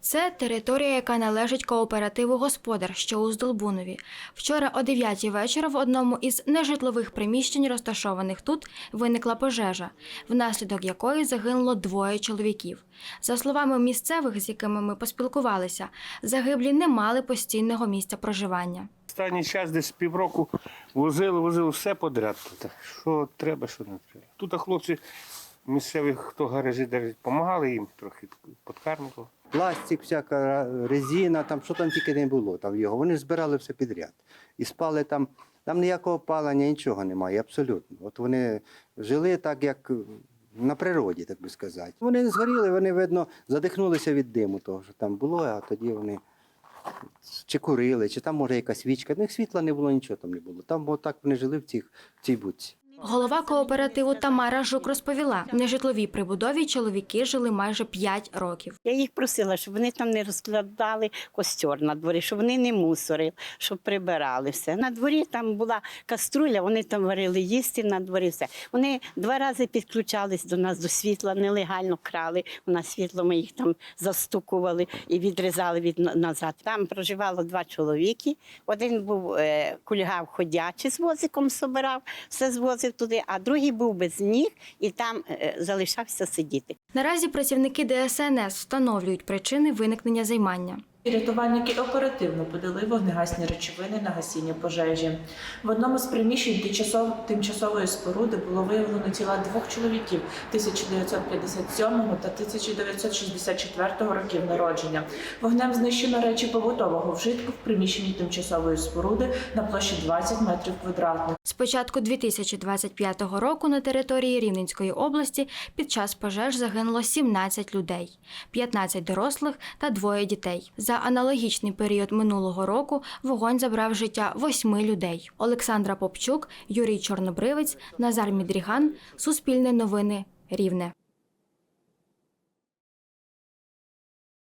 Це територія, яка належить кооперативу Господар, що у Здолбунові. Вчора о 9 вечора в одному із нежитлових приміщень, розташованих тут, виникла пожежа, внаслідок якої загинуло двоє чоловіків. За словами місцевих, з якими ми поспілкувалися, загиблі не мали постійного місця проживання. Останній час десь півроку возили, возили все подряд. Що треба, що не треба. Тут хлопці місцеві, хто гаражі держить, допомагали їм трохи підкармлювали. пластик, всяка резина, там що там тільки не було там його. Вони збирали все підряд. І спали там, там ніякого опалення, нічого немає, абсолютно. От вони жили так, як на природі, так би сказати. Вони не згоріли, вони, видно, задихнулися від диму того, що там було, а тоді вони чи курили, чи там, може, якась свічка. В них світла не було, нічого там не було. Там отак вони жили в, цих, в цій будці. Голова кооперативу Тамара Жук розповіла, в нежитловій прибудові чоловіки жили майже 5 років. Я їх просила, щоб вони там не розкладали костер на дворі, щоб вони не мусорили, щоб прибирали все. На дворі там була каструля, вони там варили їсти на дворі. Все. Вони два рази підключались до нас до світла, нелегально крали. У нас світло ми їх там застукували і відрізали від назад. Там проживало два чоловіки. Один був е, кульгав ходячий з возиком собирав, все звозив туди, а другий був без ніг і там е, залишався сидіти. Наразі працівники ДСНС встановлюють причини виникнення займання. Рятувальники оперативно подали вогнегасні речовини на гасіння пожежі. В одному з приміщень тимчасов- тимчасової споруди було виявлено тіла двох чоловіків 1957 та 1964 років народження. Вогнем знищено речі побутового вжитку в приміщенні тимчасової споруди на площі 20 метрів квадратних. Початку 2025 року на території Рівненської області під час пожеж загинуло 17 людей, 15 дорослих та двоє дітей. За аналогічний період минулого року вогонь забрав життя восьми людей. Олександра Попчук, Юрій Чорнобривець, Назар Мідріган, Суспільне новини, Рівне.